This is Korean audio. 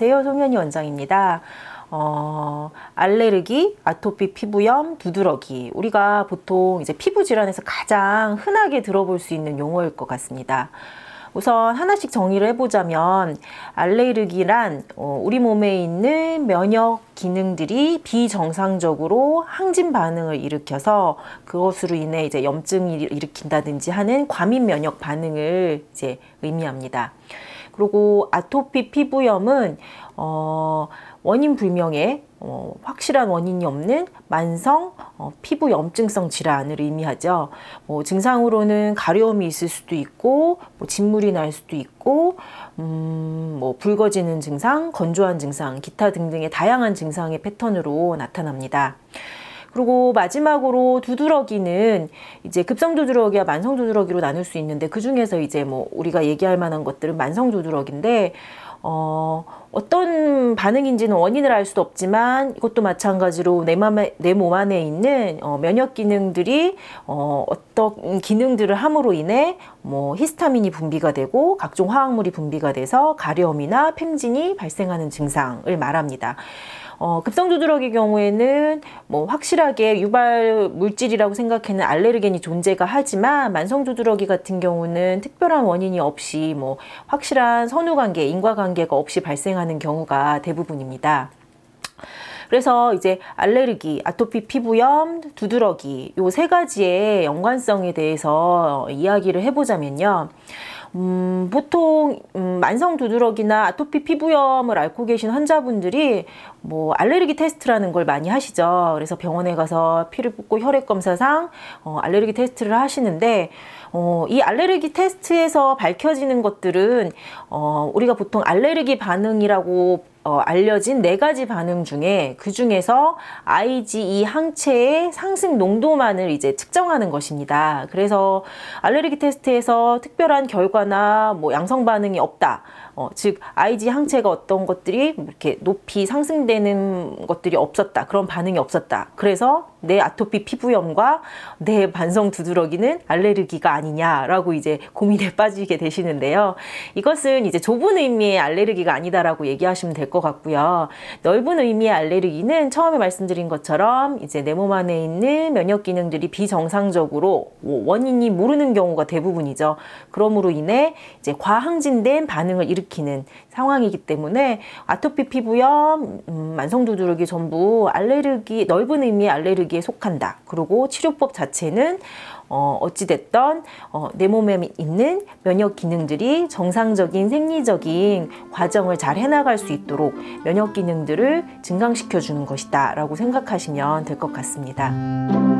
안녕하세요. 송현희 원장입니다. 어, 알레르기, 아토피 피부염, 두드러기. 우리가 보통 이제 피부 질환에서 가장 흔하게 들어볼 수 있는 용어일 것 같습니다. 우선 하나씩 정의를 해보자면 알레르기란 어, 우리 몸에 있는 면역 기능들이 비정상적으로 항진 반응을 일으켜서 그것으로 인해 이제 염증을 일으킨다든지 하는 과민 면역 반응을 이제 의미합니다. 그리고 아토피 피부염은 어, 원인 불명의 어, 확실한 원인이 없는 만성 어, 피부 염증성 질환을 의미하죠. 뭐 증상으로는 가려움이 있을 수도 있고, 뭐 진물이 날 수도 있고, 음, 뭐 붉어지는 증상, 건조한 증상, 기타 등등의 다양한 증상의 패턴으로 나타납니다. 그리고 마지막으로 두드러기는 이제 급성 두드러기와 만성 두드러기로 나눌 수 있는데 그 중에서 이제 뭐 우리가 얘기할 만한 것들은 만성 두드러기인데 어, 어떤 반응인지는 원인을 알 수도 없지만 이것도 마찬가지로 내, 맘에, 내 몸 안에 있는 어, 면역 기능들이 어, 어떤 기능들을 함으로 인해 뭐 히스타민이 분비가 되고 각종 화학물이 분비가 돼서 가려움이나 팽진이 발생하는 증상을 말합니다. 어, 급성 두드러기 경우에는 뭐 확실하게 유발 물질이라고 생각하는 알레르겐이 존재가 하지만 만성 두드러기 같은 경우는 특별한 원인이 없이 뭐 확실한 선후 관계, 인과 관계 가 없이 발생하는 경우가 대부분입니다. 그래서 이제 알레르기, 아토피 피부염, 두드러기 요 세 가지의 연관성에 대해서 이야기를 해보자면요. 음, 보통 음, 만성 두드러기나 아토피 피부염을 앓고 계신 환자분들이 뭐 알레르기 테스트라는 걸 많이 하시죠. 그래서 병원에 가서 피를 뽑고 혈액 검사상 어, 알레르기 테스트를 하시는데 어, 이 알레르기 테스트에서 밝혀지는 것들은 어, 우리가 보통 알레르기 반응이라고 어, 알려진 네 가지 반응 중에 그 중에서 IgE 항체의 상승 농도만을 이제 측정하는 것입니다. 그래서 알레르기 테스트에서 특별한 결과나 뭐 양성 반응이 없다. 어, 즉 IG 항체가 어떤 것들이 이렇게 높이 상승되는 것들이 없었다. 그런 반응이 없었다. 그래서 내 아토피 피부염과 내 반성 두드러기는 알레르기가 아니냐라고 이제 고민에 빠지게 되시는데요. 이것은 이제 좁은 의미의 알레르기가 아니다라고 얘기하시면 될 것 같고요. 넓은 의미의 알레르기는 처음에 말씀드린 것처럼 이제 내 몸 안에 있는 면역 기능들이 비정상적으로 원인이 모르는 경우가 대부분이죠. 그러므로 인해 이제 과항진된 반응을 일으키 는 상황이기 때문에 아토피 피부염, 음, 만성 두드러기 전부 알레르기 넓은 의미의 알레르기 알레르기에 속한다. 그리고 치료법 자체는 어, 어찌됐던 어, 내 몸에 있는 면역 기능들이 정상적인 생리적인 과정을 잘 해나갈 수 있도록 면역 기능들을 증강시켜 주는 것이다 라고 생각하시면 될 것 같습니다.